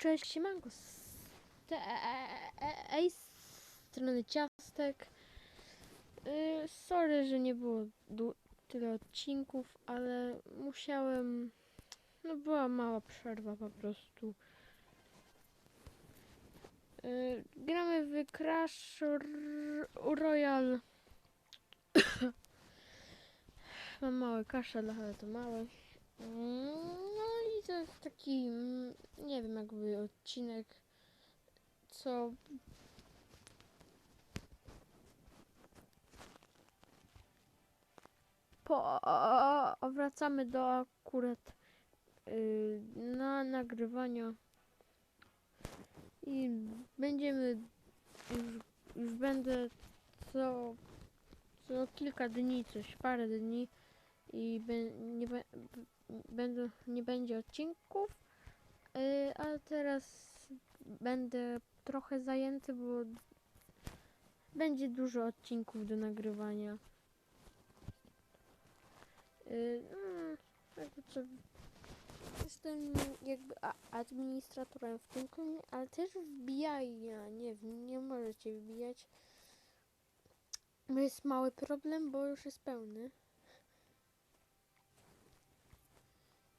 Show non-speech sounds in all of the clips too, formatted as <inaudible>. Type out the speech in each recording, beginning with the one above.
Cześć, siemanko, z te, e, e, z strony ciastek. Y, sorry, że nie było tyle odcinków, ale musiałem, no była mała przerwa po prostu. Y, gramy w Crash R- Royale. <coughs> Mam mały kaszel, ale to mały. Mm, No i to jest taki, mm, nie wiem, jakby odcinek, co po, wracamy do akurat y, na nagrywania. I będziemy, już, już będę co, co kilka dni, coś parę dni i be, nie, be, będą, nie będzie odcinków, y, ale teraz będę trochę zajęty, bo będzie dużo odcinków do nagrywania. Y, co, jestem jakby a, administratorem w tym klubie, ale też wbijaj, nie nie możecie wbijać. Jest mały problem, bo już jest pełny.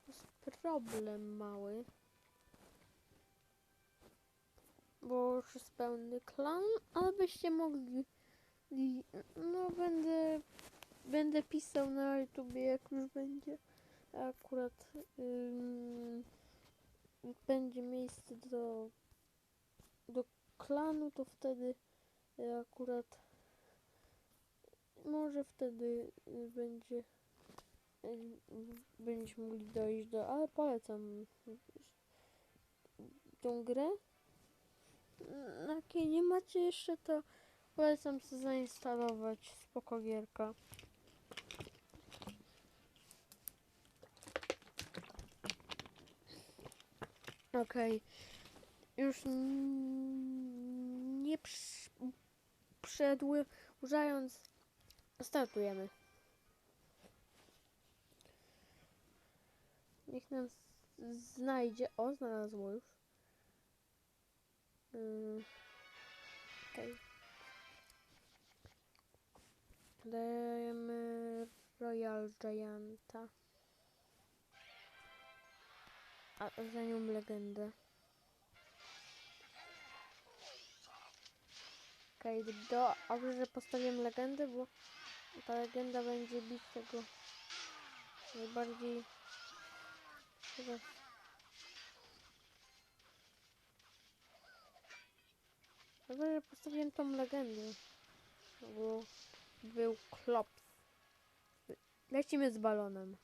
jest problem mały. Bo już jest pełny klan, ale byście mogli. No będę. Będę pisał na YouTubie jak już będzie. Akurat ym, będzie miejsce do do klanu, to wtedy akurat może wtedy będzie będziecie mogli dojść do, ale polecam tą grę. Na jakiej nie macie jeszcze, to polecam sobie zainstalować spoko gierka. Okej. Już n- nie przedłużając, startujemy. Niech nam znajdzie. O, znalazło już. Yy, Okej. Dajemy Royal Gianta. A za nią legendę. Okej, do... Dobrze, że postawiłem legendę, bo ta legenda będzie bić tego najbardziej... Chyba... Dobrze, że postawiłem tą legendę. Bo był klops. Lecimy z balonem.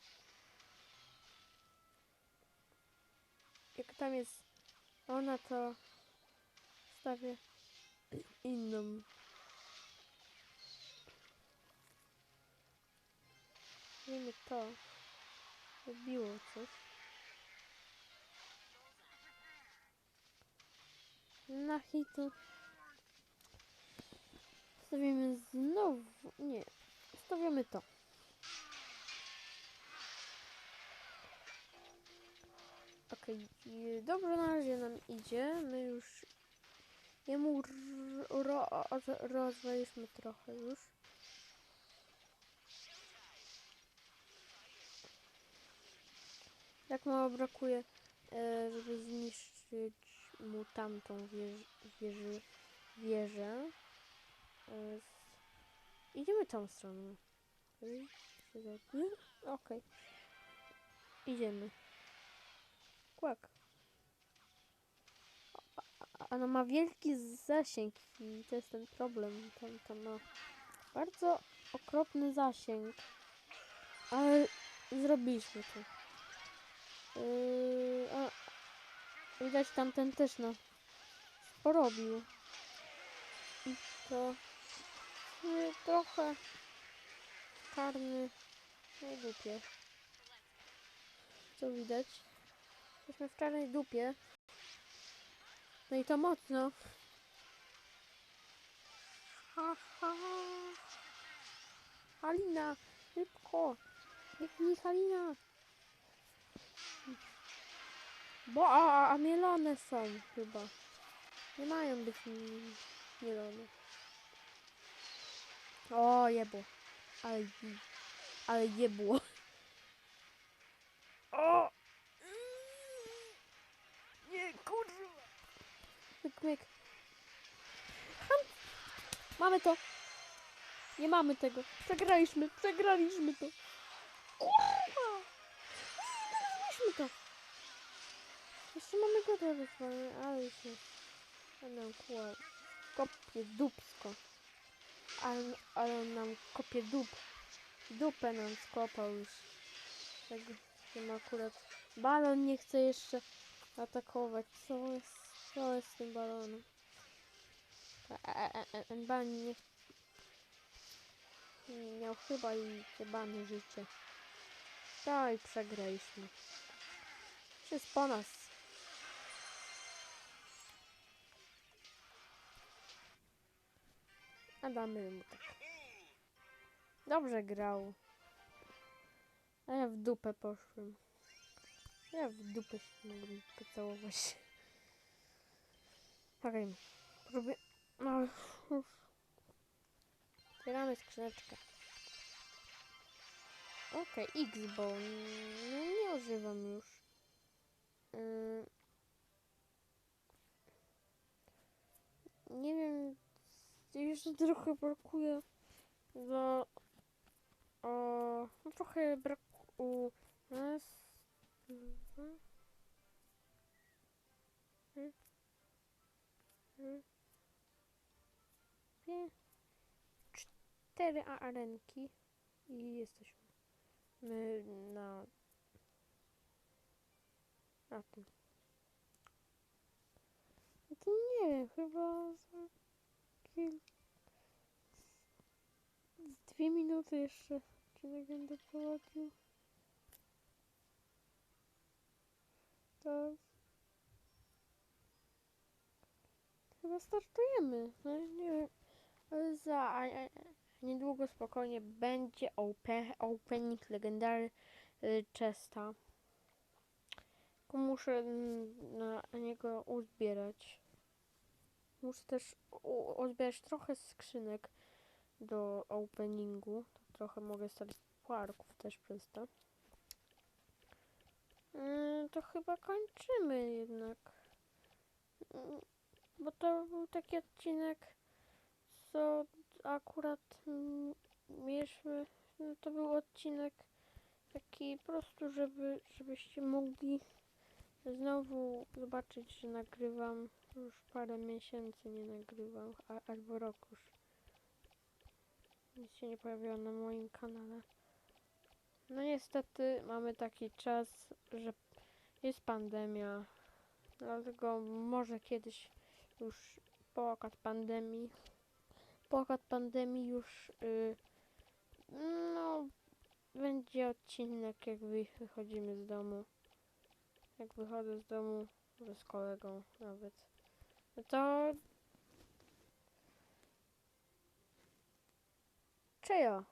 Jak tam jest ona, to stawię inną. Wiemy to. Wybiło coś. Na hitu. Stawimy znowu. Nie. Stawiamy to. Okej, okay. dobrze na razie nam idzie. My już jemu ro, ro, rozwaliśmy trochę już. Tak mało brakuje, e, żeby zniszczyć mu tamtą wież, wieży, wieżę. S- Idziemy tą stroną. Okej. Okay. Idziemy. Kłak. Ona ma wielki zasięg i to jest ten problem. Tam, tam ma bardzo okropny zasięg. Ale zrobiliśmy to. Yy, a, widać tamten też no porobił. I to trochę karny na dupie. Co widać? Jesteśmy w czarnej dupie. No i to mocno. Ha, ha. Halina, szybko. Biegnij, Halina. Bo a, a mielone są chyba. Nie mają być mi- mielone. O, jebło. Ale, ale jebło. O! Nie, kurwa. Myk, myk. Mamy to. Nie mamy tego. Przegraliśmy, przegraliśmy to. Kurwa! Przegraliśmy to. Jeszcze mamy go rozwalenia, ale już nie. Będę kłał. Kopie dupsko. Ale, ale on nam kopie dup. Dupę nam skopał już. Tego, tym akurat. Balon nie chce jeszcze atakować. Co jest, co jest z tym balonem? A, a, a, Ten balon nie miał chyba i jebane życie. No i przegraliśmy. Po nas. A damy mu tak. Dobrze grał. A ja w dupę poszłem. Ja w dupę się mogłem pocałować. Czekaj. Próbuję... No. Otwieramy skrzyneczkę. Okej, X-Bone. No nie używam już. Ym. Nie wiem, jeszcze trochę brakuje do... O, no trochę brakuje... Raz, dwa, cztery, cztery arenki i jesteśmy my na na tym. To nie wiem, chyba za kil... dwie minuty jeszcze odcinek będę prowadził. To chyba startujemy. No, nie wiem, ale za a, a, niedługo spokojnie będzie open, opening legendary y, Chesta. Tylko muszę mm, na niego uzbierać. Muszę też uzbierać trochę skrzynek do openingu. To trochę mogę stać puarków też przez to. Yy, to chyba kończymy jednak. Yy, Bo to był taki odcinek, co akurat mm, mieliśmy. No to był odcinek taki prostu, żeby, żebyście mogli znowu zobaczyć, że nagrywam. Już parę miesięcy nie nagrywam, a, albo rok już. Nic się nie pojawiło na moim kanale. No niestety mamy taki czas, że jest pandemia. Dlatego może kiedyś już po okaz pandemii, po okaz pandemii już y, no będzie odcinek jak wy- wychodzimy z domu. Jak wychodzę z domu, może z kolegą nawet. No to... 这样